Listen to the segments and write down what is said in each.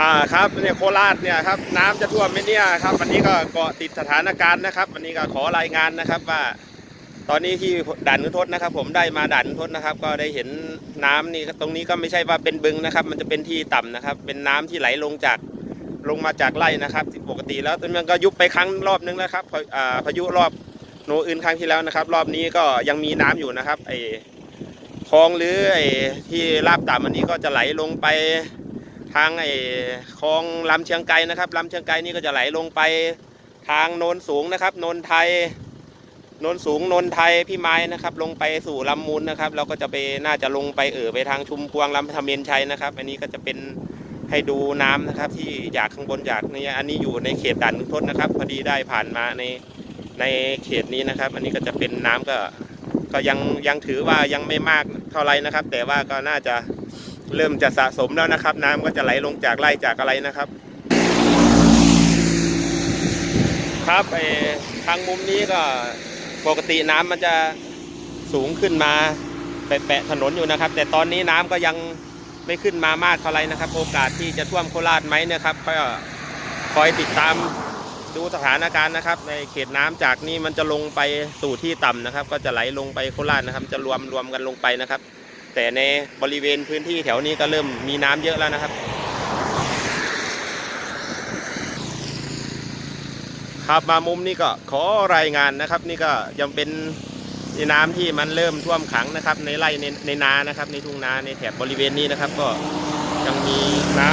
อ่าครับเนี่ยโคราชเนี่ยครับน้ำจะท่วมไหมเนี่ยครับ วันนี้ก็เกาะติดสถานการณ์นะครับ วันนี้ก็ขอรายงานนะครับว่า ตอนนี้ที่ด่านนุทศนะครับ ผมได้มาด่านนุทศนะครับ ก็ได้เห็นน้ำนี่ตรงนี้ก็ไม่ใช่ว่าเป็นบึงนะครับ มันจะเป็นที่ต่ำนะครับ เป็นน้ำที่ไหลลงจากลงมาจากไร่นะครับปกติแล้วมันก็ยุบไปครั้งรอบนึงแล้วครับพาอ่าพายุรอบโนอื่นครั้งที่แล้วนะครับ รอบนี้ก็ยังมีน้ำอยู่นะครับไอ้คลองหรือไอ้ที่ราบต่ำอันนี้ก็จะไหลลงไป ทางไอ้คลองลำเชียงไกรนะครับลำเชียงไกรนี่ก็จะไหลลงไปทางโนนสูงนะครับโนนไทยโนนสูงโนนไทยพี่ไม้นะครับ ลงไปสู่ลำมูลนะครับ เราก็จะไปน่าจะลงไปเอ่อไปทางชุมพวงลำธเมนชัยนะครับ อันนี้ก็จะเป็นให้ดูน้ำนะครับ ที่จากข้างบนจากนี่อันนี้อยู่ในเขตด่านขุนทดนะครับ พอดีได้ผ่านมาในในเขตนี้นะครับ อันนี้ก็จะเป็นน้ำก็ก็ยังยังถือว่ายังไม่มากเท่าไหรนะครับ แต่ว่าก็น่าจะ เริ่มจะสะสมแล้วนะครับ น้ำก็จะไหลลงจากไร่จากอะไรนะครับ ครับไอทางมุมนี้ก็ปกติน้ำมันจะสูงขึ้นมาแปะถนนอยู่นะครับ แต่ตอนนี้น้ำก็ยังไม่ขึ้นมามากเท่าไรนะครับ โอกาสที่จะท่วมโคราชไหมเนะครับก็คอยติดตามดูสถานการณ์นะครับ ในเขตน้ำจากนี้มันจะลงไปสู่ที่ต่ำนะครับ ก็จะไหลลงไปโคราชนะครับ จะรวมรวมกันลงไปนะครับ แต่ในบริเวณพื้นที่แถวนี้ก็เริ่มมีน้ำเยอะแล้วนะครับ ครับมามุมนี้ก็ขอรายงานนะครับ นี่ก็ยังเป็นน้ำที่มันเริ่มท่วมขังนะครับ ในไร่ในในนานะครับ ในทุ่งนาในแถบบริเวณนี้นะครับ ก็ยังมีน้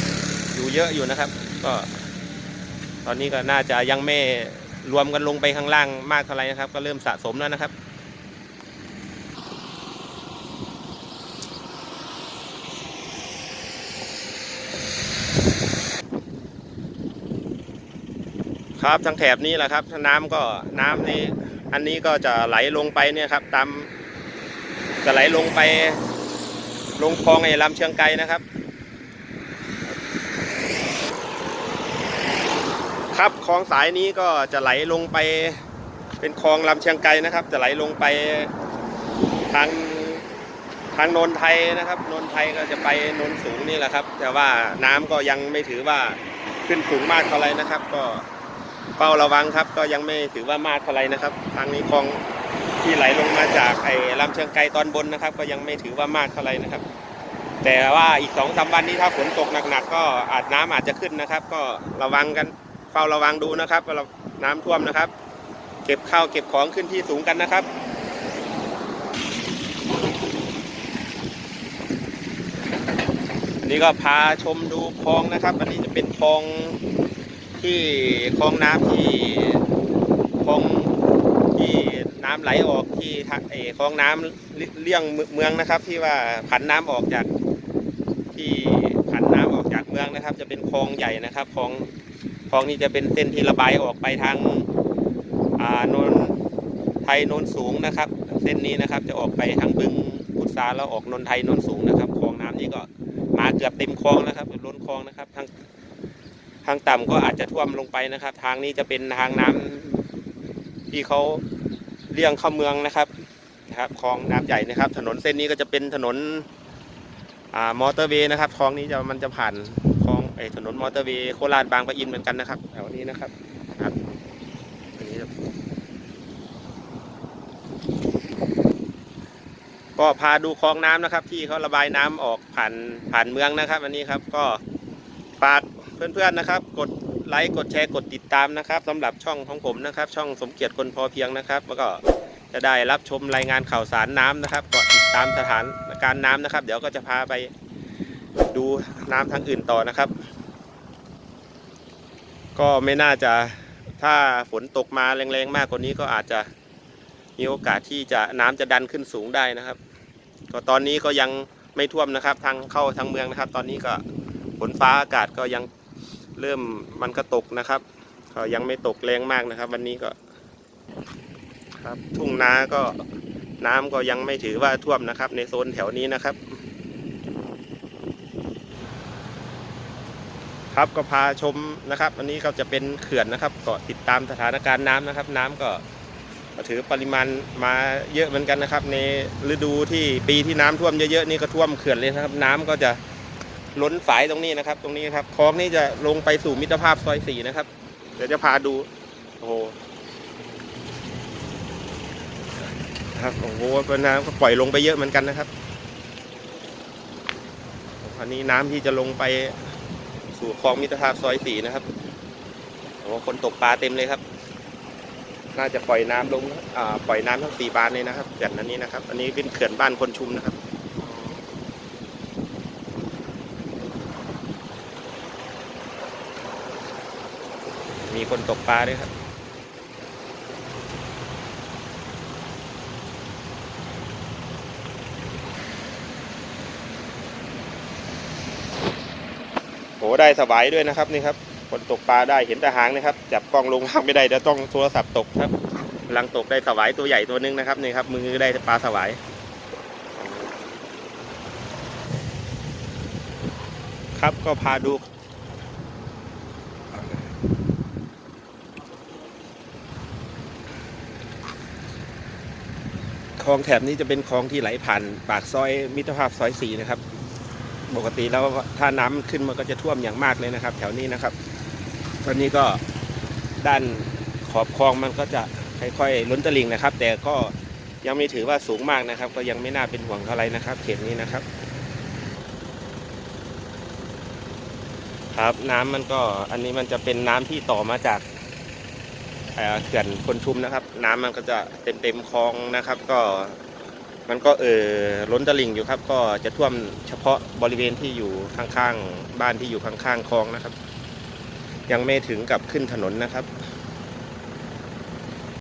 ำอยู่เยอะอยู่นะครับ ก็ ตอนนี้ก็น่าจะยังไม่รวมกันลงไปข้างล่างมากเท่าไหร่นะครับ ก็เริ่มสะสมแล้วนะครับ ครับทางแถบนี้แหละครับน้ำก็น้ำนี้ อันนี้ก็จะไหลลงไปเนี่ยครับ ตามจะไหลลงไป ลงคลองไอ้ลำเชียงไกรนะครับ ครับคลองสายนี้ก็จะไหลลงไป เป็นคลองลำเชียงไกรนะครับ จะไหลลงไปทางทางโนนไทยนะครับโนนไทยก็จะไปโนนสูงนี่แหละครับ แต่ว่าน้ำก็ยังไม่ถือว่าขึ้นสูงมากเท่าไรนะครับ ก็ เฝ้าระวังครับ ก็ยังไม่ถือว่ามากเท่าไหรนะครับ ทางนี้คลองที่ไหลลงมาจากไอ้ลำเชียงไกรตอนบนนะครับ ก็ยังไม่ถือว่ามากเท่าไหรนะครับ แต่ว่าอีกสองสาวันนี้ถ้าฝนตกหนักๆก็อาจน้ำอาจจะขึ้นนะครับ ก็ระวังกันเฝ้าระวังดูนะครับว่าเราน้ำท่วมนะครับ เก็บข้าวเก็บของขึ้นที่สูงกันนะครับอันนี้ก็พาชมดูคลองนะครับ อันนี้จะเป็นคลอง ที่คลองน้ำที่คลองที่น้ำไหลออกที่ทะเอคลองน้ำเลี่ยงเมืองนะครับ ที่ว่าผันน้ำออกจากที่ผันน้ำออกจากเมืองนะครับ จะเป็นคลองใหญ่นะครับคลองคลองนี้จะเป็นเส้นที่ระบายออกไปทางอ่าโนนไทยโนนสูงนะครับ เส้นนี้นะครับจะออกไปทางบึงพุทราแล้วออกนนไทยโนนสูงนะครับคลองน้ำนี้ก็มาเกือบเต็มคลองนะครับล้นคลองนะครับทาง ทางต่ำก็อาจจะท่วมลงไปนะครับ ทางนี้จะเป็นทางน้ำที่เขาเลี่ยงเข้าเมืองนะครับนะครับคลองน้ำใหญ่นะครับ ถนนเส้นนี้ก็จะเป็นถนนอ่ามอเตอร์เวย์นะครับคลองนี้จะมันจะผ่านคลองไอถนนมอเตอร์เวย์โคราชบางปะอินเหมือนกันนะครับแถวนี้นะครับครับอันนี้ก็พาดูคลองน้ำนะครับ ที่เขาระบายน้ำออกผ่านผ่านเมืองนะครับ อันนี้ครับก็ฝาก เพื่อนๆนะครับ กดไลค์กดแชร์กดติดตามนะครับสำหรับช่องของผมนะครับ ช่องสมเกียรติคนพอเพียงนะครับ แล้วก็จะได้รับชมรายงานข่าวสารน้ำนะครับก็ติดตามสถานการณ์น้ำนะครับ เดี๋ยวก็จะพาไปดูน้ำทางอื่นต่อนะครับ ก็ไม่น่าจะถ้าฝนตกมาแรงๆมากกว่านี้ก็อาจจะมีโอกาสที่จะน้ำจะดันขึ้นสูงได้นะครับ ก็ตอนนี้ก็ยังไม่ท่วมนะครับ ทางเข้าทางเมืองนะครับ ตอนนี้ก็ฝนฟ้าอากาศก็ยัง เริ่มมันก็ตกนะครับก็ยังไม่ตกแรงมากนะครับ วันนี้ก็ ครับทุ่งนาก็น้ำก็ยังไม่ถือว่าท่วมนะครับ ในโซนแถวนี้นะครับ ครับก็พาชมนะครับ อันนี้ก็จะเป็นเขื่อนนะครับก็ติดตามสถานการณ์น้ำนะครับ น้ำก็ก็ถือปริมาณมาเยอะเหมือนกันนะครับ ในฤดูที่ปีที่น้ำท่วมเยอะๆนี่ก็ท่วมเขื่อนเลยนะครับ น้ำก็จะ ล้นฝายตรงนี้นะครับ ตรงนี้ครับคลองนี้จะลงไปสู่มิตรภาพซอยสี่นะครับ เดี๋ยวจะพาดู โอ้โหครับโอ้โหน้ำก็ปล่อยลงไปเยอะเหมือนกันนะครับอันนี้น้ำที่จะลงไปสู่คลองมิตรภาพซอยสี่นะครับโอ้คนตกปลาเต็มเลยครับ น่าจะปล่อยน้ำลงอ่าปล่อยน้ำทั้งสี่บานเลยนะครับเขื่อนอันนี้นะครับ อันนี้เป็นเขื่อนบ้านคนชุมนะครับ มีคนตกปลาด้วยครับ โหได้สบายด้วยนะครับนี่ครับ คนตกปลาได้เห็นแต่หางนะครับ จับกล้องลงล่างไม่ได้จะต้องโทรศัพท์ตกครับกำลังตกได้สวายตัวใหญ่ตัวหนึงนะครับนี่ครับ มือได้ปลาสวายครับก็พาดู คลองแถบนี้จะเป็นคลองที่ไหลผ่านปากซอยมิตรภาพซอยสีนะครับ ปกติแล้วถ้าน้ำขึ้นมันก็จะท่วมอย่างมากเลยนะครับ แถวนี้นะครับ ตอนนี้ก็ด้านขอบคลองมันก็จะค่อยๆล้นตลิ่งนะครับ แต่ก็ยังไม่ถือว่าสูงมากนะครับ ก็ยังไม่น่าเป็นห่วงเท่าไหร่นะครับเขตนี้นะครับ ครับน้ำมันก็อันนี้มันจะเป็นน้ำที่ต่อมาจาก เขื่อนคนชุมนะครับ น้ำมันก็จะเต็มเต็มคลองนะครับ ก็มันก็เออล้นตลิ่งอยู่ครับ ก็จะท่วมเฉพาะบริเวณที่อยู่ข้างๆบ้านที่อยู่ข้างๆคลองนะครับ ยังไม่ถึงกับขึ้นถนนนะครับ